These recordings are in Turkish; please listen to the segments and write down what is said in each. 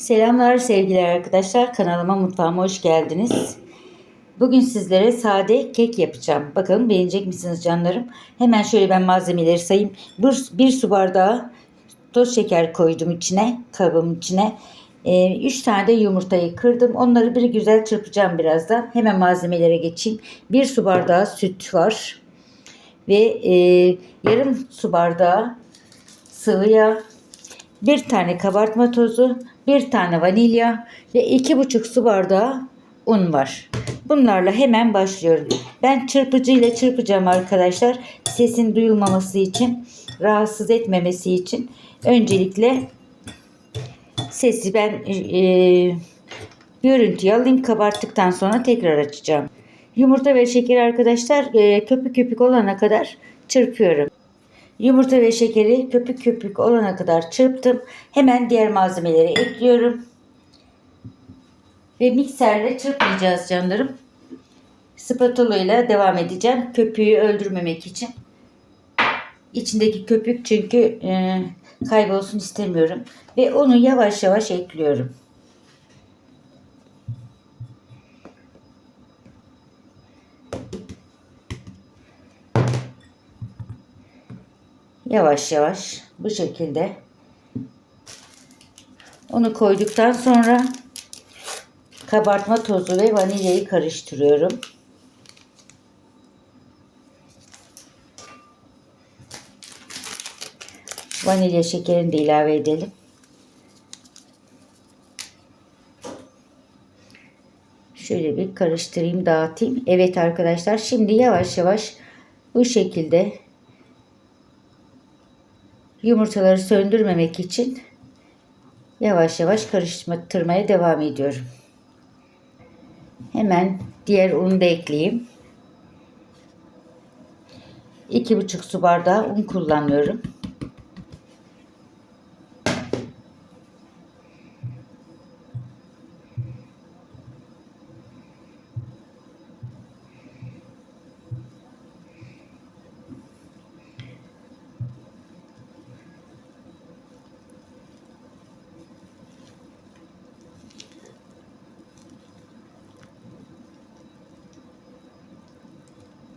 Selamlar sevgili arkadaşlar. Kanalıma mutfağıma hoş geldiniz. Bugün sizlere sade kek yapacağım. Bakalım beğenecek misiniz canlarım? Hemen şöyle ben malzemeleri sayayım. Bir, bir su bardağı toz şeker koydum içine, kabım içine. 3 tane de yumurtayı kırdım. Onları bir güzel çırpacağım birazdan. Hemen malzemelere geçeyim. 1 su bardağı süt var. Ve e, yarım su bardağı sıvı yağ, bir tane kabartma tozu, bir tane vanilya ve iki buçuk su bardağı un var. Bunlarla hemen başlıyorum. Ben çırpıcı ile çırpacağım arkadaşlar. Sesin duyulmaması için, rahatsız etmemesi için öncelikle sesi ben e, görüntüyü alayım. Kabarttıktan sonra tekrar açacağım. Yumurta ve şeker arkadaşlar e, köpük köpük olana kadar çırpıyorum. Yumurta ve şekeri köpük köpük olana kadar çırptım. Hemen diğer malzemeleri ekliyorum. Ve mikserle çırpmayacağız canlarım. Spatula ile devam edeceğim. Köpüğü öldürmemek için. İçindeki köpük çünkü e, kaybolsun istemiyorum. Ve onu yavaş yavaş ekliyorum. Yavaş yavaş bu şekilde onu koyduktan sonra kabartma tozu ve vanilyayı karıştırıyorum. Vanilya şekerini de ilave edelim. Şöyle bir karıştırayım, dağıtayım. Evet arkadaşlar, şimdi yavaş yavaş bu şekilde Yumurtaları söndürmemek için yavaş yavaş karıştırmaya devam ediyorum. Hemen diğer unu da ekleyeyim. 2,5 su bardağı un kullanıyorum.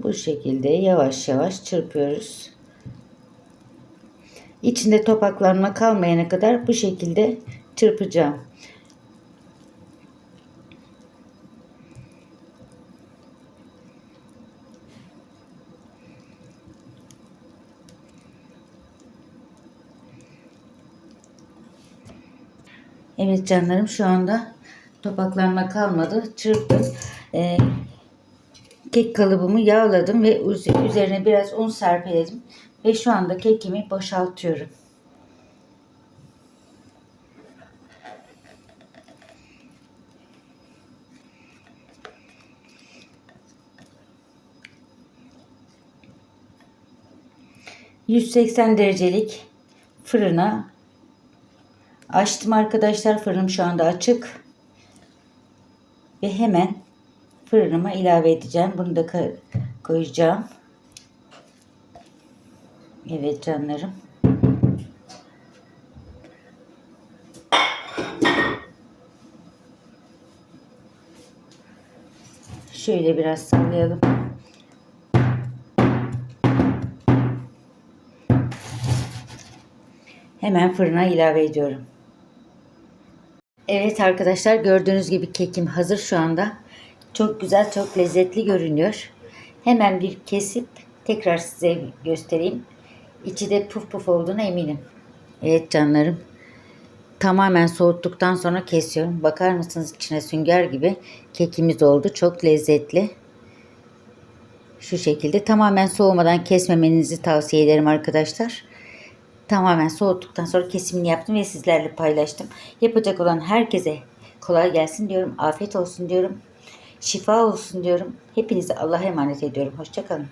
Bu şekilde yavaş yavaş çırpıyoruz. İçinde topaklanma kalmayana kadar bu şekilde çırpacağım. Evet canlarım şu anda topaklanma kalmadı. Çırptım. Ee, kek kalıbımı yağladım ve üzerine biraz un serpeledim. Ve şu anda kekimi boşaltıyorum. ...180 derecelik fırına açtım arkadaşlar. Fırınım şu anda açık. Ve hemen fırınıma ilave edeceğim. Bunu da koyacağım. Evet canlarım. Şöyle biraz sallayalım. Hemen fırına ilave ediyorum. Evet arkadaşlar gördüğünüz gibi kekim hazır şu anda. Çok güzel, çok lezzetli görünüyor. Hemen bir kesip tekrar size göstereyim. İçi de puf puf olduğuna eminim. Evet canlarım. Tamamen soğuttuktan sonra kesiyorum. Bakar mısınız içine sünger gibi kekimiz oldu. Çok lezzetli. Şu şekilde tamamen soğumadan kesmemenizi tavsiye ederim arkadaşlar. Tamamen soğuttuktan sonra kesimini yaptım ve sizlerle paylaştım. Yapacak olan herkese kolay gelsin diyorum. Afiyet olsun diyorum şifa olsun diyorum. Hepinizi Allah'a emanet ediyorum. Hoşçakalın.